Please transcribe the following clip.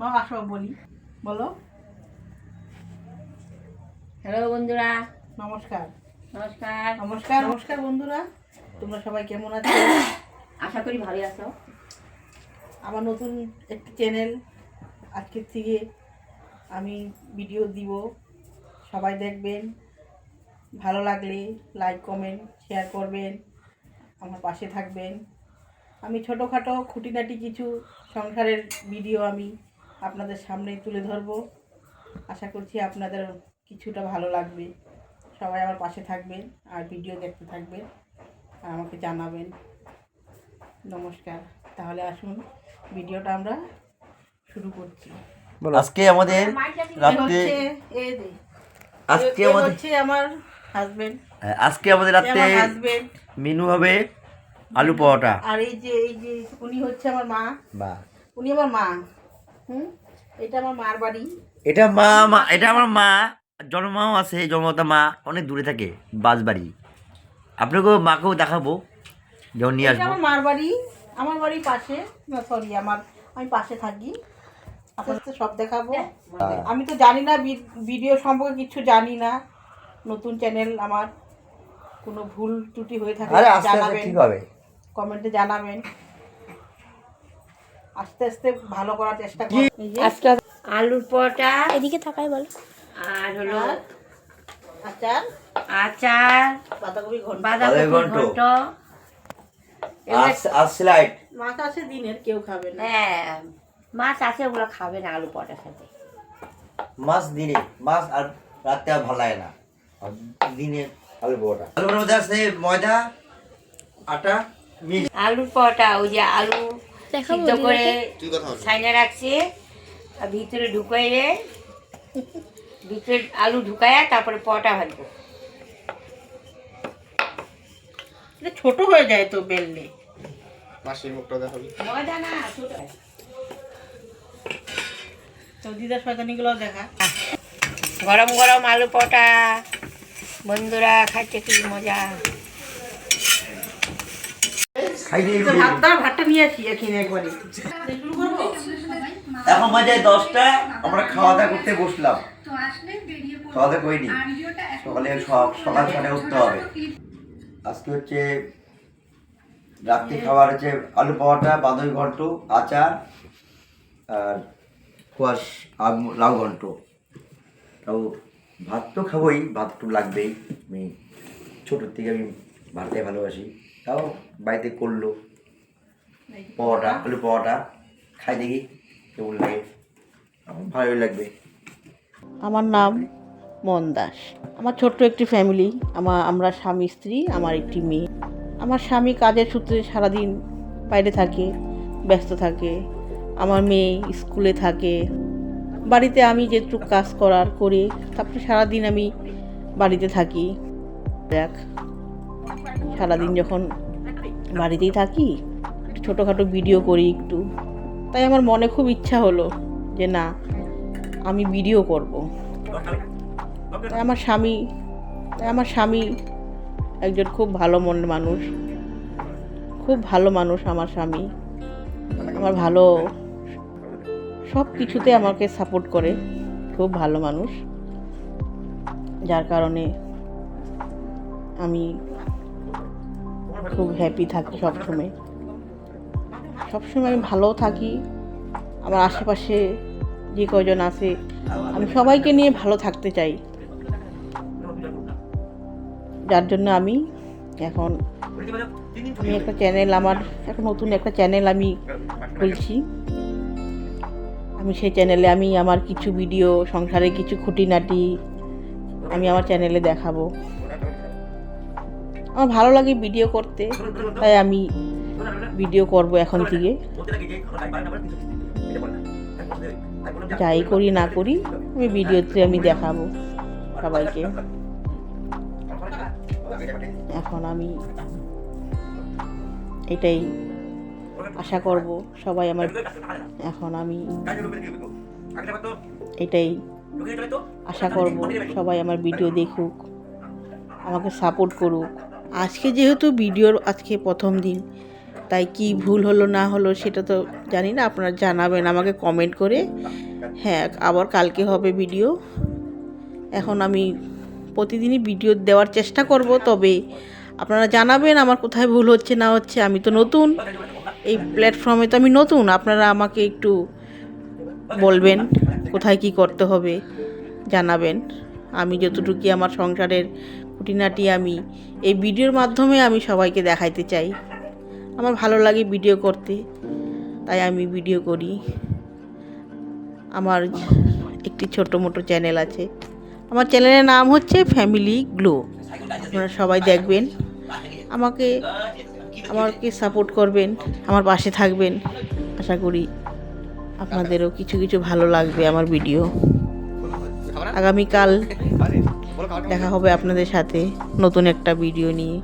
মা আসো বলি। বলো। হ্যালো বন্ধুরা। নমস্কার। নমস্কার। নমস্কার। নমস্কার বন্ধুরা। তোমরা সবাই কেমন আছো? আশা করি ভালো আছো। আমার নতুন একটি চ্যানেল আজকের থেকে আমি ভিডিও দিব। সবাই দেখবেন। ভালো লাগলে লাইক কমেন্ট শেয়ার করবেন। আমার পাশে থাকবেন। আমি ছোটোখাটো খুঁটিনাটি কিছু সংসারের ভিডিও আমি আপনাদের সামনে তুলে ধরবো। আশা করছি আপনাদের কিছুটা ভালো লাগবে। সবাই আমার পাশে থাকবেন আর ভিডিও দেখতে থাকবেন আর আমাকে জানাবেন। নমস্কার। তাহলে আসুন ভিডিওটা আমরা শুরু করছি। আজকে আমাদের দে। আজকে আমাদের হচ্ছে আমার হাজবেন্ড হ্যাঁ, আজকে আমাদের হাজবেন্ড মেনু হবে আলু পরোটা। আর এই যে এই যে উনি হচ্ছে আমার মা। বা। উনি আমার মা। হুম এটা আমার মার বাড়ি। এটা মা মা এটা আমার মা জন্মাও আছে জন্মতা মা অনেক দূরে থাকে বাসবাড়ি আপনাকেও মাকেও দেখাবো যখন নিয়ে আসব। আমার মার বাড়ি আমার বাড়ির পাশে। না সরি আমার আমি পাশে থাকি। আস্তে সব দেখাবো। আমি তো জানি না ভিডিও সম্পর্কে কিছু জানি না। নতুন চ্যানেল আমার কোনো ভুল ত্রুটি হয়ে থাকে জানাবেন। কমেন্টে জানাবেন। আস্তে আস্তে ভালো করার চেষ্টা যে। আজকে আলুর পরোটা। এদিকে বলো। আর হলো আচার। আচার। বাঁধাকপি ঘন্ট। বাঁধাকপি ঘন্ট। ঘন্ট। আর স্লাইড। মাছ আছে দিনের কেউ খাবে না। হ্যাঁ মাছ আছে ওগুলো খাবে না আলু পরোটার সাথে। মাছ দিনে মাছ আর রাতে আর ভালো লাগে না। দিনে আলু পরোটা। আলু পরোটার ময়দা আটা পরোটা ওই যে আলু দেখাবো সিদ্ধ করে সাইনে রাখছে। আর ভিতরে ঢুকাইলে ভিতরে আলু ঢুকায় তারপরে পরোটা ভাজবো। এটা ছোট হয়ে যায় তো বেললে। ময়দা না ছোট। তো দিদার শয়তানিগুলো দেখা। গরম গরম আলু পটা বন্ধুরা খাইতে কি মজা খাই দিয়ে তো ভাত দাও ভাতটা নিয়ে আসি এখানে একবারে। এখন বাজে দশটা আমরা খাওয়া দাওয়া করতে বসলাম। খাওয়া দাওয়া করিনি। সকালে স- সকাল ছটায় উঠতে হবে। আজকে হচ্ছে রাত্রি খাবার হচ্ছে আলু পরোটা বাঁধই ঘন্ট আচার আর কুয়াশ লাউ ঘন্ট। তাও ভাত তো খাবোই ভাত একটু লাগবেই। আমি ছোটোর থেকে আমি ভাতটা ভালোবাসি। তাও বাড়িতে করল। পরোটা, আলু পরোটা, খাই দেখি কেমন লাগে। আমার ভালোই লাগবে। আমার নাম মন দাস। আমার ছোট্ট একটি ফ্যামিলি আমার, আমরা স্বামী, স্ত্রী, আমার একটি মেয়ে। আমার স্বামী কাজের সূত্রে সারাদিন বাইরে থাকে, ব্যস্ত থাকে। আমার মেয়ে স্কুলে থাকে। বাড়িতে আমি যেটুকু কাজ করার করে, তারপরে সারাদিন আমি বাড়িতে থাকি। দেখ, সারাদিন যখন বাড়িতেই থাকি, একটু ছোটোখাটো ভিডিও করি একটু। তাই আমার মনে খুব ইচ্ছা হলো যে না, আমি ভিডিও করব। তাই আমার স্বামী, তাই আমার স্বামী একজন খুব ভালো মনের মানুষ। খুব ভালো মানুষ আমার স্বামী। আমার ভালো সব কিছুতে আমাকে সাপোর্ট করে, খুব ভালো মানুষ। যার কারণে আমি খুব হ্যাপি থাকি সবসময়। সবসময় আমি ভালো থাকি, আমার আশেপাশে যে কজন আছে, আমি সবাইকে নিয়ে ভালো থাকতে চাই। যার জন্য আমি এখন আমি একটা চ্যানেল আমার, একটা নতুন একটা চ্যানেল আমি খুলছি। আমি সেই চ্যানেলে আমি আমার কিছু ভিডিও সংসারে কিছু খুঁটিনাটি আমি আমার চ্যানেলে দেখাবো। আমার ভালো লাগে ভিডিও করতে, তাই আমি ভিডিও করব এখন থেকে। যাই করি না করি, আমি ভিডিওতে আমি দেখাবো সবাইকে। এখন আমি এটাই আশা করব সবাই আমার, এখন আমি এটাই আশা করব সবাই আমার ভিডিও দেখুক, আমাকে সাপোর্ট করুক। আজকে যেহেতু ভিডিওর আজকে প্রথম দিন, তাই কি ভুল হলো না হলো সেটা তো জানি না, আপনারা জানাবেন, আমাকে কমেন্ট করে। হ্যাঁ আবার কালকে হবে ভিডিও এখন আমি প্রতিদিনই ভিডিও দেওয়ার চেষ্টা করব, তবে আপনারা জানাবেন আমার কোথায় ভুল হচ্ছে, না হচ্ছে, আমি তো নতুন। এই প্ল্যাটফর্মে তো আমি নতুন, আপনারা আমাকে একটু বলবেন কোথায় কি করতে হবে, জানাবেন। আমি যতটুকু আমার সংসারের খুঁটিনাটি আমি, এই ভিডিওর মাধ্যমে আমি সবাইকে দেখাইতে চাই। আমার ভালো লাগে ভিডিও করতে, তাই আমি ভিডিও করি। আমার একটি ছোট মোটো চ্যানেল আছে। আমার চ্যানেলের নাম হচ্ছে ফ্যামিলি গ্লো আপনারা সবাই দেখবেন। আমাকে আমাকে সাপোর্ট করবেন, আমার পাশে থাকবেন। আশা করি আপনাদেরও কিছু কিছু ভালো লাগবে আমার ভিডিও। আগামীকাল দেখা হবে আপনাদের সাথে নতুন একটা ভিডিও নিয়ে।